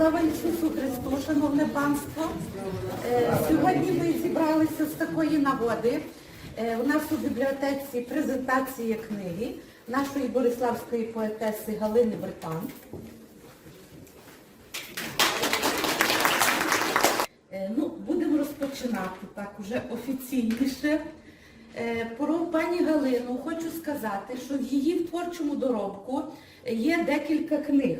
Слава Ісусу Христу, шановне панство. Е, Сьогодні ми зібралися з такої нагоди. Е, У нас у бібліотеці презентація книги нашої бориславської поетеси Галини Бертан. Е, Ну, будемо розпочинати так уже офіційніше. Про пані Галину хочу сказати, що в її творчому доробку є декілька книг.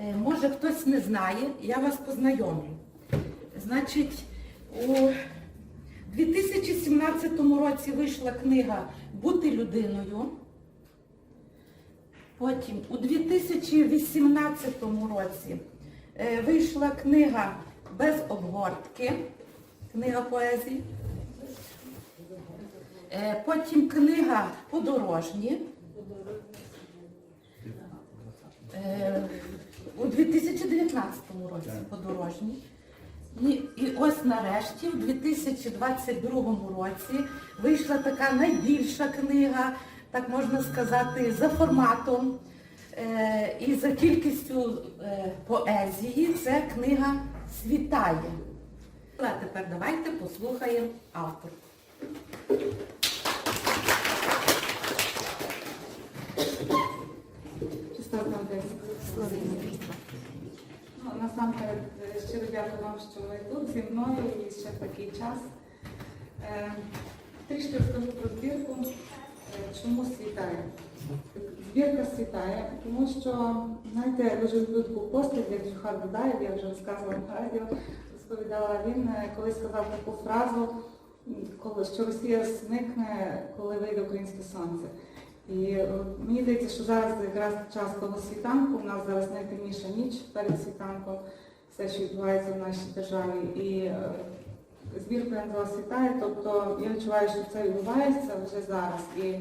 Е, Може хтось не знає, я вас познайомлю. Значить, у 2017 році вийшла книга Бути людиною. Потім у 2018 році е, вийшла книга Без обгортки, книга поезії. Е, Потім книга Подорожні. Е, У 2019 році подорожні. І, і ось нарешті, в 2022 році, вийшла така найбільша книга, так можна сказати, за форматом е, і за кількістю е, поезії. Це книга Світає. А тепер давайте послухаємо авторку. Десь. Ну, насамперед е, щиро дякую вам, що ви тут зі мною і ще в такий час. Е, трішки розкажу про збірку, е, чому світає. Збірка світає, тому що, знаєте, дуже люблю таку постать, як Джохар Будаєв, я вже розказувала на радіо, розповідала, він е, колись сказав таку фразу, що Росія зникне, коли вийде українське сонце. І е, мені здається, що зараз якраз час того світанку, у нас зараз найтемніша ніч перед світанком, все, що відбувається в нашій державі. І е, збірка назвала світає, тобто я відчуваю, що це відбувається вже зараз. І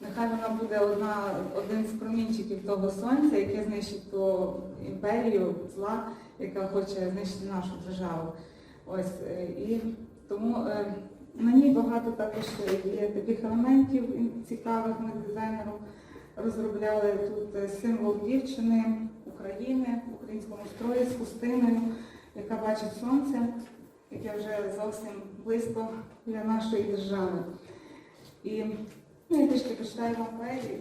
нехай вона буде одна, один з промінчиків того сонця, яке знищить ту імперію зла, яка хоче знищити нашу державу. Ось е, і тому. На ній багато також є таких елементів цікавих ми дизайнером розробляли тут е, символ дівчини України в українському строї з хустиною, яка бачить сонце, яке вже зовсім близько для нашої держави. І ну, я трішки прочитаю вам поезію.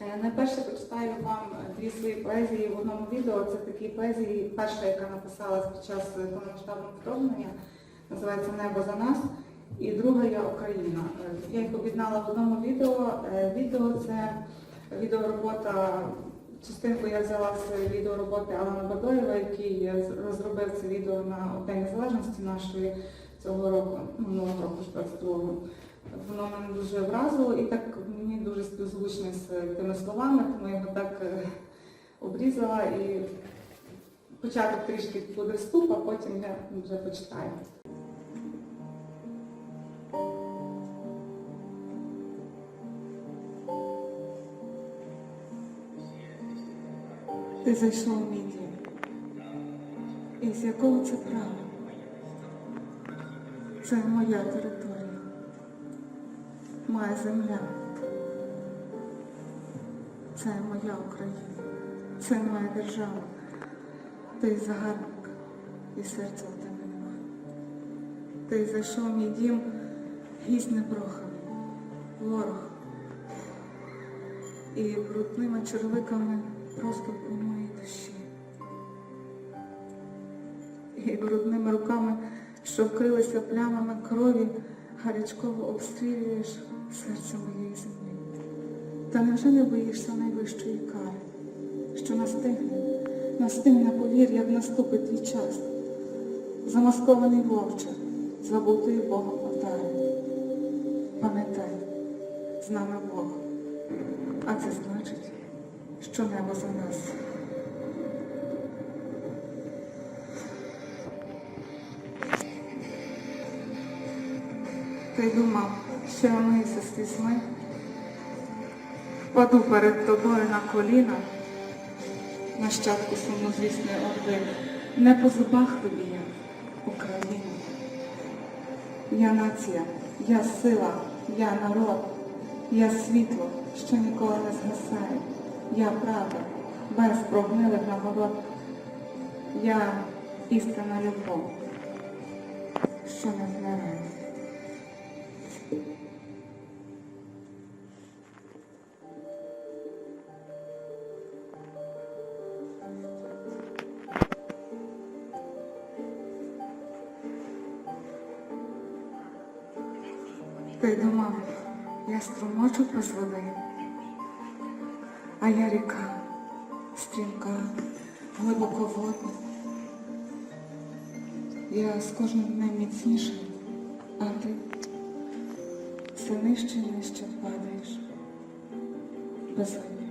Е, Найперше прочитаю вам дві свої поезії в одному відео. Це такі поезії, перша, яка написалась під час е, повномасштабного вторгнення називається Небо за нас. І друга я Україна. Е, Я їх об'єднала в одному відео. Е, Відео це відеоробота. Частинку я взяла з відеороботи Алана Бадоєва, який розробив це відео на День Незалежності нашої цього року, ну, минулого року, 22-го. Воно мене дуже вразило і так мені дуже співзвучне з тими словами, тому я його так е, обрізала і початок трішки буде вступ, а потім я вже почитаю. Ти зайшов у мій дім. І з якого це права? Це моя територія, моя земля. Це моя Україна, це моя держава. Ти загарбник, і серця в тебе немає. Ти зайшов в мій дім, гість непроханий, ворог. І брудними червиками просто по моїй душі. І брудними руками, що вкрилися плямами крові, гарячково обстрілюєш серце моєї землі. Та невже не боїшся найвищої кари, що настигне, настигне повір, як наступить твій час, замаскований вовче, забутий Богом отари. Пам'ятай, з нами Бог, а це значить, що небо за нас. Ти думав, що я миюся з слізьми, впаду перед тобою на коліна, нащадку сумнозвісної орди, не по зубах тобі я, Україна. Я нація, я сила, я народ, я світло, що ніколи не згасає, я правда, без прогнилих нагород. Я істинна любов, що не вмирає. Ти думав, я струмочок без води, а я ріка, стрімка, глибоководна. Я з кожним днем міцніша, а ти все нижче нижче падаєш. Безодня.